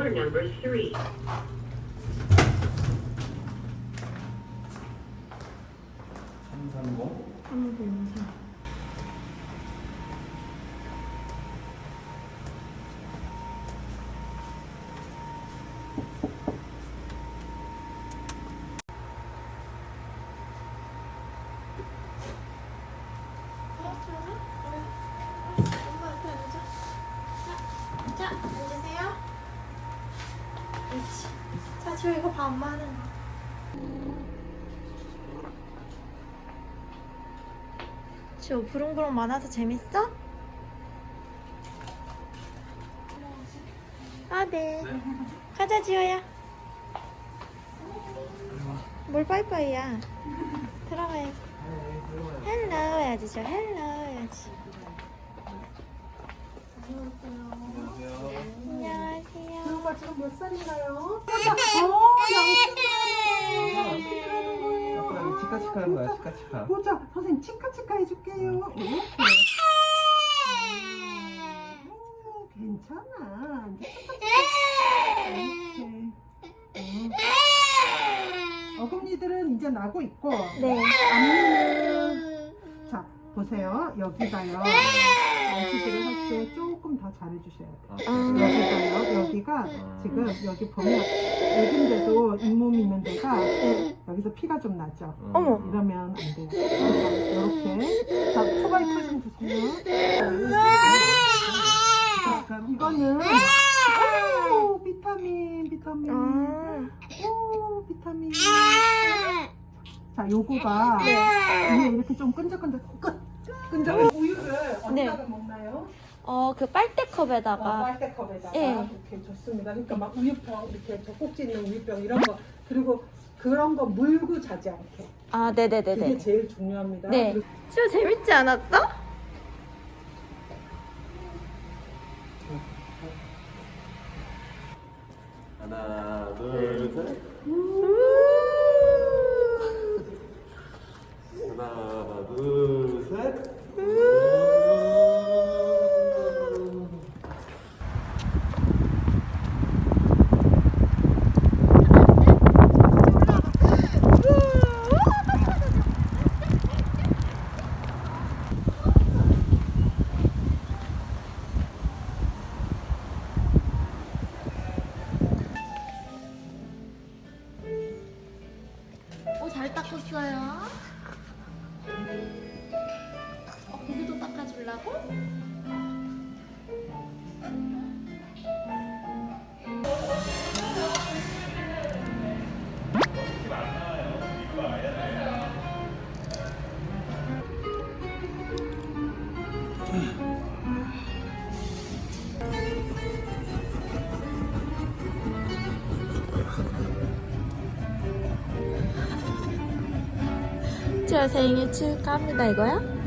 Door number three. 엄마 앞에 앉아. 자, 자, 앉으세요. 그렇지. 자, 지호 이거 봐, 엄마 하는 거. 지호 부릉부릉 많아서 재밌어? 아, 네. 가자, 지호야. 뭘 빠이빠이야. 들어가야지. 헬로 해야지, 저 헬로 해야지. 안녕하세요. 지호가 지금 몇 살인가요? 보자. 어, 양치하는 거예요. 치카치카 하는 거야, 치카치카. 보자. 선생님 치카치카 해줄게요. 이렇게. 오, 괜찮아. 이제 치카치카. 이렇게. 어. 어금니들은 이제 나고 있고 네. 앞니는 자 보세요 여기가요 양치질을 할 때 조금 더 잘해주셔야 돼요. 아. 여기가요. 여기가 지금 여기 보면 애긴데도 잇몸 있는 데가 여기서 피가 좀 나죠. 어머. 이러면 안 돼요. 이렇게. 자, 초바이프 좀 주세요. 자, 이거는 오, 비타민, 비타민. 아. 오, 비타민. 자, 요거가 위에 이렇게 좀 끈적끈적 끈 끈적 우유를 어디다가 먹나요? 어, 그 아, 빨대컵에다가. 빨대컵에다가 예. 이렇게 좋습니다. 그러니까 막 우유병 이렇게 젖꼭지 있는 우유병 이런 거 그리고 그런 거 물고 자지 않게 아, 그게 네네네네. 제일 중요합니다. 네. 그리고 지호 재밌지 않았어? 하나, 둘, 셋. 하나, 둘, 잘 닦았어요. 어, 고기도 닦아주려고? 지호 생일 축하합니다, 이거야?